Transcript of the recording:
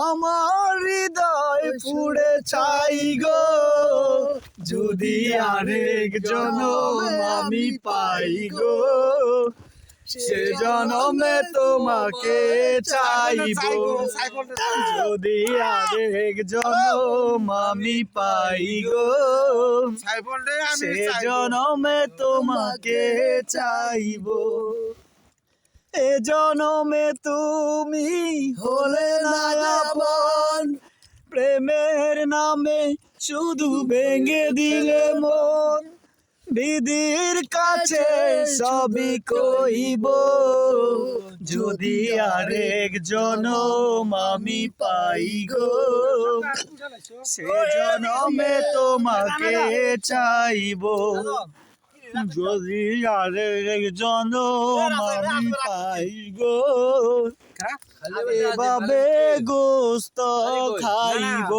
আমার হৃদয় পুড়ে চাই গো। যদি আরেক জনম আমি পাই গো সে জনমে তোমাকে চাইব যদি আরেক জনম আমি পাই গো সে জনমে তোমাকে চাইব এ জনমে তুমি হলে না প্রেমের নামে শুধু ভেঙে দিলে মন দিদির কাছে সবই কইব, যদি আরেক জনম আমি পাই গো সে জনমে তোমাকে চাইব, যদি আরেক জনম আমি পাই গো? এভাবে গোস্ত খাইব।